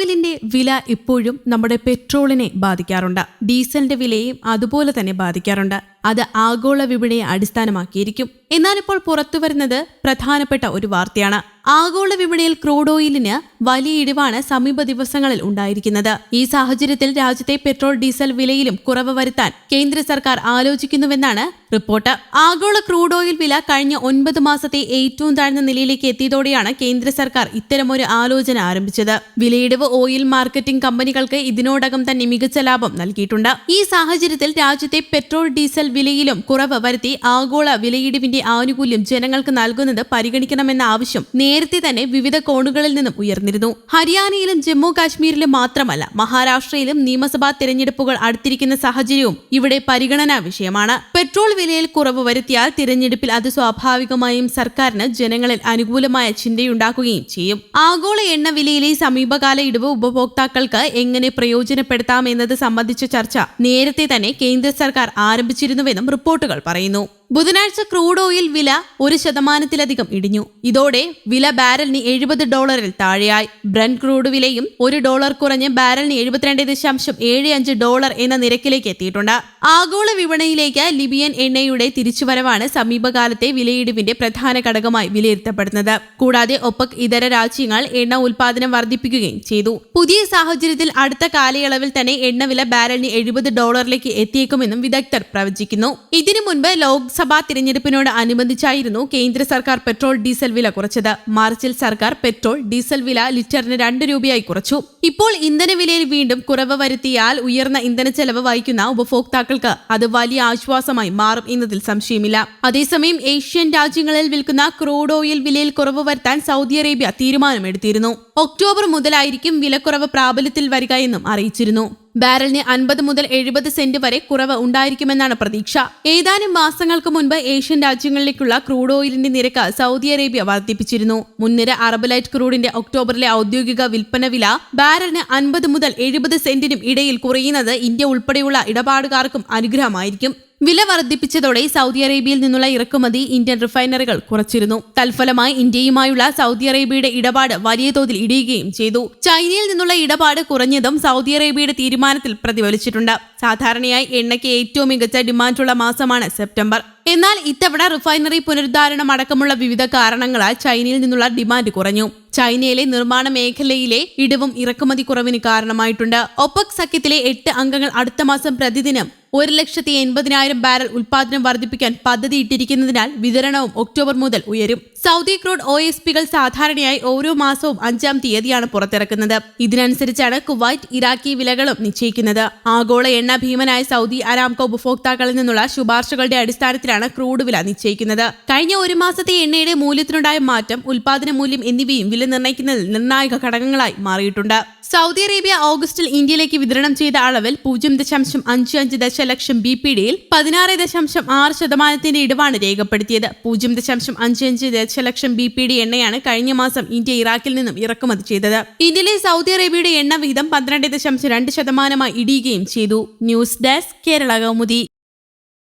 ഓയിലിന്റെ വില ഇപ്പോഴും നമ്മുടെ പെട്രോളിനെ ബാധിക്കാറുണ്ട്. ഡീസലിന്റെ വിലയും അതുപോലെ തന്നെ ബാധിക്കാറുണ്ട്. അത് ആഗോള വിപണിയെ അടിസ്ഥാനമാക്കിയിരിക്കും. എന്നാൽ ഇപ്പോൾ പുറത്തുവരുന്നത് പ്രധാനപ്പെട്ട ഒരു വാർത്തയാണ്. ആഗോള വിപണിയിൽ ക്രൂഡ് ഓയിലിന് വലിയ ഇടിവാണ് സമീപ ദിവസങ്ങളിൽ ഉണ്ടായിരിക്കുന്നത്. ഈ സാഹചര്യത്തിൽ രാജ്യത്തെ പെട്രോൾ ഡീസൽ വിലയിലും കുറവ് വരുത്താൻ കേന്ദ്ര സർക്കാർ ആലോചിക്കുന്നുവെന്നാണ് റിപ്പോർട്ട്. ആഗോള ക്രൂഡ് ഓയിൽ വില കഴിഞ്ഞ ഒൻപത് മാസത്തെ ഏറ്റവും താഴ്ന്ന നിലയിലേക്ക് എത്തിയതോടെയാണ് കേന്ദ്ര സർക്കാർ ഇത്തരമൊരു ആലോചന ആരംഭിച്ചത്. വിലയിടിവ് ഓയിൽ മാർക്കറ്റിംഗ് കമ്പനികൾക്ക് ഇതിനോടകം തന്നെ മികച്ച ലാഭം നൽകിയിട്ടുണ്ട്. ഈ സാഹചര്യത്തിൽ രാജ്യത്തെ പെട്രോൾ ഡീസൽ വിലയിലും കുറവ് വരുത്തി ആഗോള വിലയിടിവിന്റെ ആനുകൂല്യം ജനങ്ങൾക്ക് നൽകുന്നത് പരിഗണിക്കണമെന്ന ആവശ്യം നേരത്തെ തന്നെ വിവിധ കോണുകളിൽ നിന്നും ഉയർന്നിരുന്നു. ഹരിയാനയിലും ജമ്മു കാശ്മീരിലും മാത്രമല്ല മഹാരാഷ്ട്രയിലും നിയമസഭാ തിരഞ്ഞെടുപ്പുകൾ അടുത്തിരിക്കുന്ന സാഹചര്യവും ഇവിടെ പരിഗണനാ വിഷയമാണ്. പെട്രോൾ വിലയിൽ കുറവ് വരുത്തിയാൽ തിരഞ്ഞെടുപ്പിൽ അത് സ്വാഭാവികമായും സർക്കാരിന് ജനങ്ങളിൽ അനുകൂലമായ ചിന്തയുണ്ടാക്കുകയും ചെയ്യും. ആഗോള എണ്ണ വിലയിലെ സമീപകാല ഇടിവ് ഉപഭോക്താക്കൾക്ക് എങ്ങനെ പ്രയോജനപ്പെടുത്താം എന്നത് സംബന്ധിച്ച ചർച്ച നേരത്തെ തന്നെ കേന്ദ്ര സർക്കാർ ആരംഭിച്ചിരുന്നുവെന്നും റിപ്പോർട്ടുകൾ പറയുന്നു. ബുധനാഴ്ച ക്രൂഡ് ഓയിൽ വില ഒരു ശതമാനത്തിലധികം ഇടിഞ്ഞു. ഇതോടെ വില ബാരലിന് എഴുപത് ഡോളറിൽ താഴെയായി. ബ്രൻ ക്രൂഡ് വിലയും ഒരു ഡോളർ കുറഞ്ഞ് ബാരലിന് എഴുപത്തിരണ്ട് ദശാംശം ഏഴ് അഞ്ച് ഡോളർ എന്ന നിരക്കിലേക്ക് എത്തിയിട്ടുണ്ട്. ആഗോള വിപണിയിലേക്ക് ലിബിയൻ എണ്ണയുടെ തിരിച്ചുവരവാണ് സമീപകാലത്തെ വിലയിടിവിന്റെ പ്രധാന ഘടകമായി വിലയിരുത്തപ്പെടുന്നത്. കൂടാതെ ഒപ്പക് ഇതര രാജ്യങ്ങൾ എണ്ണ ഉൽപാദനം വർദ്ധിപ്പിക്കുകയും ചെയ്തു. പുതിയ സാഹചര്യത്തിൽ അടുത്ത കാലയളവിൽ തന്നെ എണ്ണവില ബാരലിന് എഴുപത് ഡോളറിലേക്ക് എത്തിയേക്കുമെന്നും വിദഗ്ധർ പ്രവചിക്കുന്നു. ഇതിനു മുൻപ് ലോക്സഭാ തിരഞ്ഞെടുപ്പിനോട് അനുബന്ധിച്ചായിരുന്നു കേന്ദ്ര സർക്കാർ പെട്രോൾ ഡീസൽ വില കുറച്ചത്. മാർച്ചിൽ സർക്കാർ പെട്രോൾ ഡീസൽ വില ലിറ്ററിന് രണ്ട് രൂപയായി കുറച്ചു. ഇപ്പോൾ ഇന്ധന വിലയിൽ വീണ്ടും കുറവ് വരുത്തിയാൽ ഉയർന്ന ഇന്ധന ചെലവ് വഹിക്കുന്ന ഉപഭോക്താക്കൾക്ക് അത് വലിയ ആശ്വാസമായി മാറും എന്നതിൽ സംശയമില്ല. അതേസമയം ഏഷ്യൻ രാജ്യങ്ങളിൽ വിൽക്കുന്ന ക്രൂഡ് ഓയിൽ വിലയിൽ കുറവ് വരുത്താൻ സൗദി അറേബ്യ തീരുമാനമെടുത്തിരുന്നു. ഒക്ടോബർ മുതലായിരിക്കും വിലക്കുറവ് പ്രാബല്യത്തിൽ വരിക എന്നും അറിയിച്ചിരുന്നു. ബാരലിന് അൻപത് മുതൽ എഴുപത് സെന്റ് വരെ കുറവ് ഉണ്ടായിരിക്കുമെന്നാണ് പ്രതീക്ഷ. ഏതാനും മാസങ്ങൾക്ക് മുൻപ് ഏഷ്യൻ രാജ്യങ്ങളിലേക്കുള്ള ക്രൂഡ് ഓയിലിന്റെ നിരക്ക് സൗദി അറേബ്യ വർദ്ധിപ്പിച്ചിരുന്നു. മുൻനിര അറബ് ലൈറ്റ് ക്രൂഡിന്റെ ഒക്ടോബറിലെ ഔദ്യോഗിക വിൽപ്പന വില ബാരലിന് അൻപത് മുതൽ എഴുപത് സെന്റിനും ഇടയിൽ കുറയുന്നത് ഇന്ത്യ ഉൾപ്പെടെയുള്ള ഇടപാടുകാർക്കും അനുഗ്രഹമായിരിക്കും. വില വർദ്ധിപ്പിച്ചതോടെ സൗദി അറേബ്യയിൽ നിന്നുള്ള ഇറക്കുമതി ഇന്ത്യൻ റിഫൈനറികൾ കുറച്ചിരുന്നു. തൽഫലമായി ഇന്ത്യയുമായുള്ള സൗദി അറേബ്യയുടെ ഇടപാട് വലിയ തോതിൽ ഇടിയുകയും ചെയ്തു. ചൈനയിൽ നിന്നുള്ള ഇടപാട് കുറഞ്ഞതും സൗദി അറേബ്യയുടെ തീരുമാനത്തിൽ പ്രതിഫലിച്ചിട്ടുണ്ട്. സാധാരണയായി എണ്ണയ്ക്ക് ഏറ്റവും മികച്ച ഡിമാൻഡുള്ള മാസമാണ് സെപ്റ്റംബർ. എന്നാൽ ഇത്തവണ റിഫൈനറി പുനരുദ്ധാരണം അടക്കമുള്ള വിവിധ കാരണങ്ങളാൽ ചൈനയിൽ നിന്നുള്ള ഡിമാൻഡ് കുറഞ്ഞു. ചൈനയിലെ നിർമ്മാണ മേഖലയിലെ ഇടിവും ഇറക്കുമതി കുറവിന് കാരണമായിട്ടുണ്ട്. ഒപ്പക് സഖ്യത്തിലെ എട്ട് അംഗങ്ങൾ അടുത്ത മാസം പ്രതിദിനം ഒരു ലക്ഷത്തി എൺപതിനായിരം ബാരൽ ഉൽപാദനം വർദ്ധിപ്പിക്കാൻ പദ്ധതിയിട്ടിരിക്കുന്നതിനാൽ വിതരണവും ഒക്ടോബർ മുതൽ ഉയരും. സൗദി ക്രൂഡ് ഒ എസ് പികൾ സാധാരണയായി ഓരോ മാസവും അഞ്ചാം തീയതിയാണ് പുറത്തിറക്കുന്നത്. ഇതിനനുസരിച്ചാണ് കുവൈറ്റ് ഇറാഖി വിലകളും നിശ്ചയിക്കുന്നത്. ആഗോള എണ്ണ ഭീമനായ സൗദി അരാംകോ ഉപഭോക്താക്കളിൽ നിന്നുള്ള ശുപാർശകളുടെ അടിസ്ഥാനത്തിലാണ് ക്രൂഡ് വില നിശ്ചയിക്കുന്നത്. കഴിഞ്ഞ ഒരു മാസത്തെ എണ്ണയുടെ മൂല്യത്തിനുണ്ടായ മാറ്റം ഉൽപാദന മൂല്യം എന്നിവയും വില നിർണയിക്കുന്നതിൽ നിർണായക ഘടകങ്ങളായി മാറിയിട്ടുണ്ട്. സൗദി അറേബ്യ ഓഗസ്റ്റിൽ ഇന്ത്യയിലേക്ക് വിതരണം ചെയ്ത അളവിൽ പൂജ്യം ദശാംശം അഞ്ച് അഞ്ച് ദശലക്ഷം ബി പി ഡിയിൽ പതിനാറ് ദശാംശം ആറ് ശതമാനത്തിന്റെ ഇടിവാണ് രേഖപ്പെടുത്തിയത്. പൂജ്യം ദശാംശം അഞ്ച് അഞ്ച് ദശലക്ഷം ബി പി ഡി എണ്ണയാണ് കഴിഞ്ഞ മാസം ഇന്ത്യ ഇറാഖിൽ നിന്നും ഇറക്കുമതി ചെയ്തത്. ഇന്ത്യയിലെ സൗദി അറേബ്യയുടെ എണ്ണ വിഹിതം പന്ത്രണ്ട് ദശാംശം രണ്ട് ശതമാനമായി ഇടിയുകയും ചെയ്തു. News desk Kerala Kaumudi.